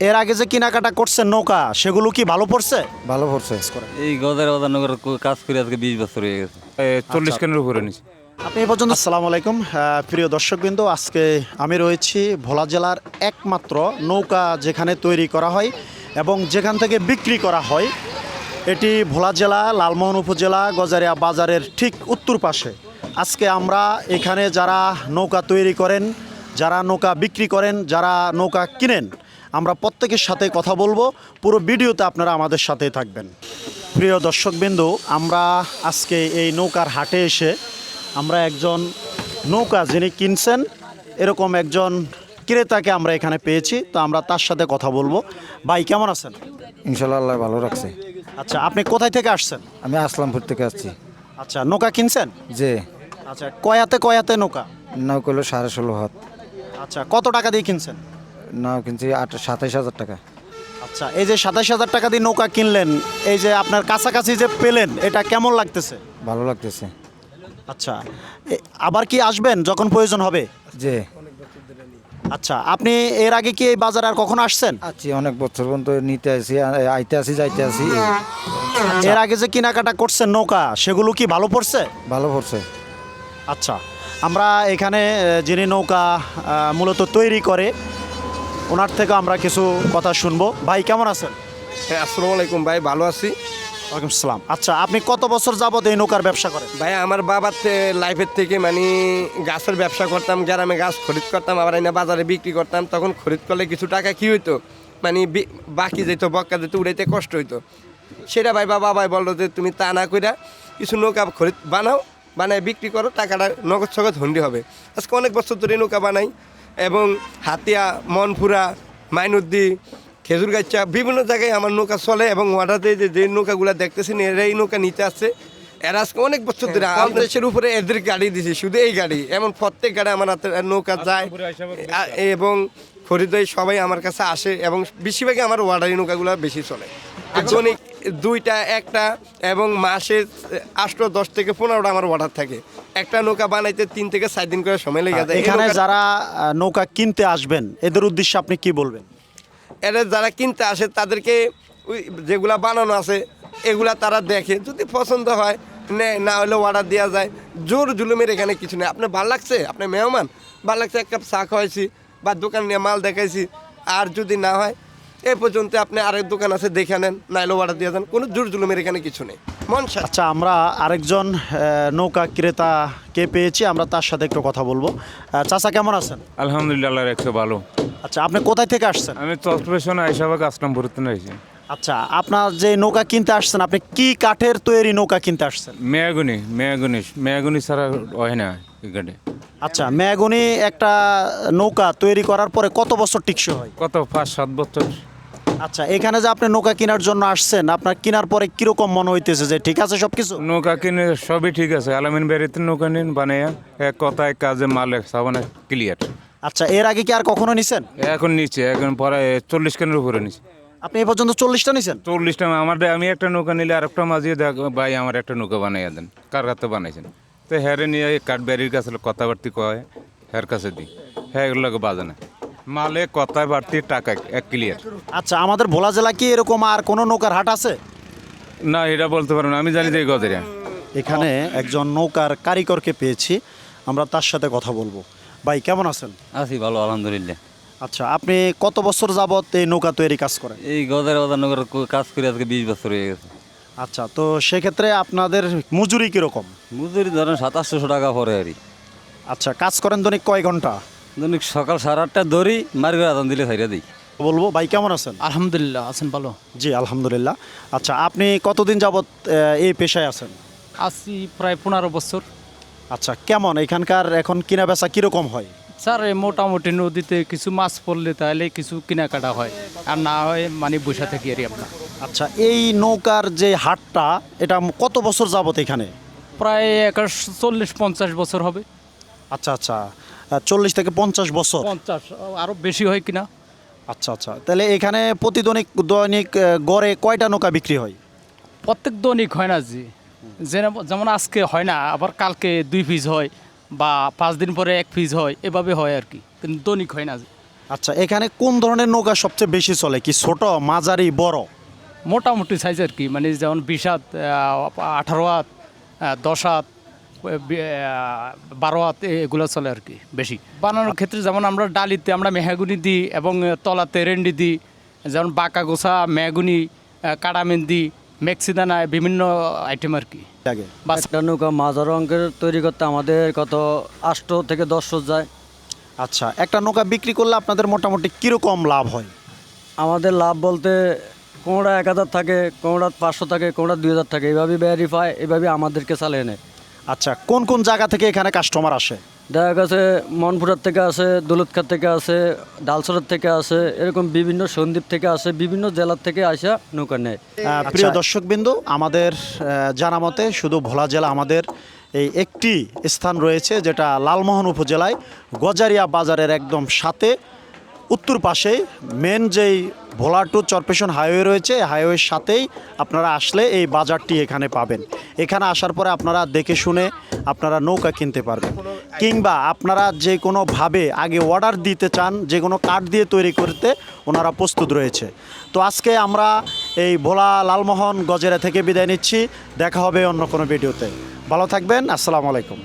এর আগে যে কেনাকাটা করছে নৌকা সেগুলো কি ভালো পড়ছে? ভালো পড়ছে এই গজার বাজার কাজ করে আজকে বিশ বছর হয়ে গেছে। চল্লিশ কেনের উপরে নিচ্ছে আপনি এ পর্যন্ত আসসালামু আলাইকুম। প্রিয় দর্শকবৃন্দ আজকে আমি রয়েছি ভোলা জেলার একমাত্র নৌকা যেখানে তৈরি করা হয় এবং যেখান থেকে বিক্রি করা হয়। এটি ভোলা জেলা লালমোহন উপজেলা গজারিয়া বাজারের ঠিক উত্তর পাশে। আজকে আমরা এখানে যারা নৌকা তৈরি করেন যারা নৌকা বিক্রি করেন যারা নৌকা কিনেন আমরা প্রত্যেকের সাথে কথা বলব। পুরো ভিডিওতে আপনারা আমাদের সাথে থাকবেন। প্রিয় দর্শকবিন্দু আমরা আজকে এই নৌকার হাটে এসে আমরা একজন নৌকা যিনি কিনছেন এরকম একজন ক্রেতাকে আমরা এখানে পেয়েছি। তো আমরা তার সাথে কথা বলব। ভাই কেমন আছেন? ইনশাল্লাহ আল্লাহ ভালো রাখছে। আচ্ছা আপনি কোথায় থেকে আসছেন? আমি আসলামপুর থেকে আসছি। আচ্ছা নৌকা কিনছেন? যে আচ্ছা কয়াতে কয়াতে নৌকা? নাও করল সাড়ে ষোলো হাত। আচ্ছা কত টাকা দিয়ে কিনছেন? নাও কিনছি আট সাতাইশ হাজার টাকা। আচ্ছা এই যে সাতাইশ হাজার টাকা দিয়ে নৌকা কিনলেন এই যে আপনার কাছাকাছি যে পেলেন এটা কেমন লাগতেছে? ভালো লাগতেছে। আচ্ছা এ- আবার কি আসবেন যখন প্রয়োজন হবে? যে আচ্ছা আপনি এর আগে কি এই বাজারে আর কখনো আসছেন? আছি অনেক বছর পর্যন্ত নিতে আসি আ- আইতে আসি যাইতে আসি। এর আগে যে কেনাকাটা করছেন নৌকা সেগুলো কি ভালো পড়ছে? ভালো পড়ছে। আচ্ছা আমরা এখানে আহ, যিনি নৌকা আহ, মূলত তৈরি করে ওনার থেকে আমরা কিছু কথা শুনব। ভাই কেমন আছেন? হ্যাঁ আসসালামু আলাইকুম ভাই ভালো আছি। ওয়ালাইকুম সালাম আচ্ছা আপনি কত বছর যাবত এই নৌকার ব্যবসা করেন? ভাই আমার বাবার লাইফের থেকে মানে গাছের ব্যবসা করতাম গ্রামে গাছ খরিদ করতাম আবার এনে বাজারে বিক্রি করতাম। তখন খরিদ করলে কিছু টাকা কী হইতো? মানে বাকি যেত বক্কা যেত উড়াইতে কষ্ট হইতো। সেটা ভাই বাবা ভাই বলল যে তুমি তা না কইরা কিছু নৌকা খরিদ বানাও বানায় বিক্রি করো টাকাটা নগদ সগদ হন্ডি হবে। আজকে অনেক বছর ধরে নৌকা বানাই। এবং হাতিয়া মনপুরা মাইনুদ্দি খেজুর গাছা বিভিন্ন জায়গায় আমার নৌকা চলে এবং ওয়াটাতে যে যে নৌকাগুলো দেখতেছেন এরা এই নৌকা নিতে আসছে এরা আজকে অনেক বছর ধরে দেশের উপরে এদের গাড়ি দিছে শুধু এই গাড়ি। এমন প্রত্যেক গাড়ি আমার হাতে নৌকা যায়। এবং খরিদাই সবাই আমার কাছে আসে এবং বেশিরভাগই আমার ওয়াটারি নৌকাগুলো বেশি চলে। দৈনিক দুইটা একটা এবং মাসে আষ্ট দশ থেকে পনেরোটা আমার অর্ডার থাকে। একটা নৌকা বানাইতে তিন থেকে চার দিন করে সময় লেগে যায়। এখানে যারা নৌকা কিনতে আসবেন এদের উদ্দেশ্যে আপনি কি বলবেন? এরা যারা কিনতে আসে তাদেরকে ওই যেগুলা বানানো আছে এগুলা তারা দেখে। যদি পছন্দ হয় নেয় না হলে অর্ডার দেওয়া যায়। জোর জুলুমের এখানে কিছু নেই। আপনার ভালো লাগছে? আপনার মেহমান? ভালো লাগছে এক কাপ চা খাওয়াইছি বা দোকান নিয়ে মাল দেখাইছি। আর যদি না হয় এই পর্যন্ত আপনি আরেক দোকান আছে দেখে নেন নাইলে অর্ডার দিয়ে দেন। কোনো জোর জুলুমের এখানে কিছু নেই। মন আচ্ছা আমরা আরেকজন নৌকা ক্রেতাকে পেয়েছি আমরা তার সাথে একটু কথা বলব। চাচা কেমন আছেন? আলহামদুলিল্লাহ আল্লাহর একশো ভালো। আচ্ছা আপনি কোথায় থেকে আসছেন? আমি চট্টগ্রাম আইসাবাগ আসলাম ভর্তি আচ্ছা আপনার যে নৌকা কিনতে আসছেন আপনি কি কাঠের তৈরি নৌকা কিনতে আসছেন? মেয়াগুনি মেয়াগুনি মেয়াগুনি ছাড়া হয় না এখানে। আচ্ছা ম্যাগনি একটা নৌকা তৈরি করার পরে কত বছর টিকসই হয়? কত? পাঁচ সাত বছর। আচ্ছা এখানে যে আপনি নৌকা কেনার জন্য আসছেন আপনার কেনার পরে কীরকম মনে হইতেছে যে ঠিক আছে সব কিছু নৌকা কিনে সবই ঠিক আছে। আলামিন বেরিতে নৌকা নিন বানাইয়া এক কথায় কাজে মাল সাবানে ক্লিয়ার আচ্ছা এর আগে কি আর কখনো নিছেন? এখন নিচে এখন পরে চল্লিশ কেনের উপরে নিচে আপনি এ পর্যন্ত চল্লিশটা নিছেন? চল্লিশটা আমার আমি একটা নৌকা নিলে আরেকটা মাঝিয়ে দেখ ভাই আমার একটা নৌকা বানাইয়া দেন। কার কাছে বানাইছেন? তো হ্যারে নিয়ে কাঠবাড়ির কাছে কথাবার্তি কয় হ্যার কাছে দিই হ্যাঁ এগুলোকে বাজে না। মালে কথায় বাড়তি টাকা এক ক্লিয়ার আচ্ছা আমাদের ভোলা জেলা কি এরকম আর কোনো নৌকার হাট আছে? না এটা বলতে পারব না আমি জানি যে এই গদেরা এখানে একজন নৌকার কারিগরকে পেয়েছি আমরা তার সাথে কথা বলব। ভাই কেমন আছেন? আছি ভালো আলহামদুলিল্লাহ। আচ্ছা আপনি কত বছর যাবত এই নৌকা তৈরি কাজ করেন? এই গজার বাজার কাজ করে আজকে বিশ বছর হয়ে গেছে। আচ্ছা তো সেক্ষেত্রে আপনাদের মজুরি কীরকম? মজুরি ধরেন সাতাশশো টাকা পরে আর আচ্ছা কাজ করেন দৈনিক কয় ঘণ্টা? দৈনিক সকাল সাড়ে আটটা ধরি মারি করে আদান দিলে ছাইরা দিই। বলব? ভাই কেমন আছেন? আলহামদুলিল্লাহ আছেন ভালো। জি আলহামদুলিল্লাহ। আচ্ছা আপনি কতদিন যাবত আহ, এই পেশায় আছেন? আছি প্রায় পনেরো বছর। আচ্ছা কেমন? এখানকার এখন কিনা বেচা কীরকম হয়? স্যার এই মোটামুটি নদীতে কিছু মাছ পড়লে তাহলে কিছু কেনাকাটা হয়। আর না হয় মানে বসে থাকি আর আমরা। আচ্ছা এই নৌকার যে হাটটা এটা কত বছর যাবত এখানে? প্রায় একাশ চল্লিশ পঞ্চাশ বছর হবে। আচ্ছা আচ্ছা। চল্লিশ থেকে পঞ্চাশ বছর। পঞ্চাশ আরও বেশি হয় কিনা? আচ্ছা আচ্ছা। তাহলে এখানে প্রতিদৈনিক দৈনিক গড়ে কয়টা নৌকা বিক্রি হয়? প্রত্যেক দৈনিক হয় না জি। যেমন আজকে হয় না আবার কালকে দুই পিস হয় বা পাঁচ দিন পরে এক পিস হয় এভাবে হয় আর কি। কিন্তু দৈনিক হয় না। আচ্ছা এখানে কোন ধরনের নৌকা সবচেয়ে বেশি চলে? কি ছোট মাঝারি বড়? মোটামুটি সাইজ আর কি। মানে যেমন বিশ হাত আঠারো হাত দশ হাত বারো হাত এগুলো চলে আর কি বেশি। বানানোর ক্ষেত্রে যেমন আমরা ডালিতে আমরা মেহাগুনি দিই এবং তলাতে রেন্ডি দিই যেমন বাঁকা গোছা মেহগুনি কাটামেন্দি মেক্সিদানা বিভিন্ন আইটেম আর কি। একটা নৌকা মাঝার অঙ্কের তৈরি করতে আমাদের কত আষ্ট থেকে দশ যায়। আচ্ছা একটা নৌকা বিক্রি করলে আপনাদের মোটামুটি কীরকম লাভ হয়? আমাদের লাভ বলতে কোনোটা এক হাজার থাকে কোনোটা পাঁচশো থাকে কোনোটা দুই হাজার থাকে এইভাবে ভ্যারিফাই এইভাবে আমাদেরকে চালিয়ে নেয়। আচ্ছা কোন কোন জায়গা থেকে এখানে কাস্টমার আসে? দেখা গেছে মনপুরার থেকে আসে দৌলতখার থেকে আসে ডালসরের থেকে আসে এরকম বিভিন্ন সন্দ্বীপ থেকে আসে বিভিন্ন জেলার থেকে আসা নৌকা নেয়। প্রিয় দর্শকবিন্দু আমাদের জানা মতে শুধু ভোলা জেলা আমাদের এই একটি স্থান রয়েছে যেটা লালমোহন উপজেলায় গজারিয়া বাজারের একদম সাথে উত্তর পাশেই মেন যেই ভোলা টু চরপেশন হাইওয়ে রয়েছে। হাইওয়ের সাথেই আপনারা আসলে এই বাজারটি এখানে পাবেন। এখানে আসার পরে আপনারা দেখে শুনে আপনারা নৌকা কিনতে পারবেন। কিংবা আপনারা যে কোনোভাবে আগে অর্ডার দিতে চান যে কোনো কাঠ দিয়ে তৈরি করতে ওনারা প্রস্তুত রয়েছে। তো আজকে আমরা এই ভোলা লালমোহন গজেরা থেকে বিদায় নিচ্ছি। দেখা হবে অন্য কোনো ভিডিওতে। ভালো থাকবেন, আসসালামু আলাইকুম।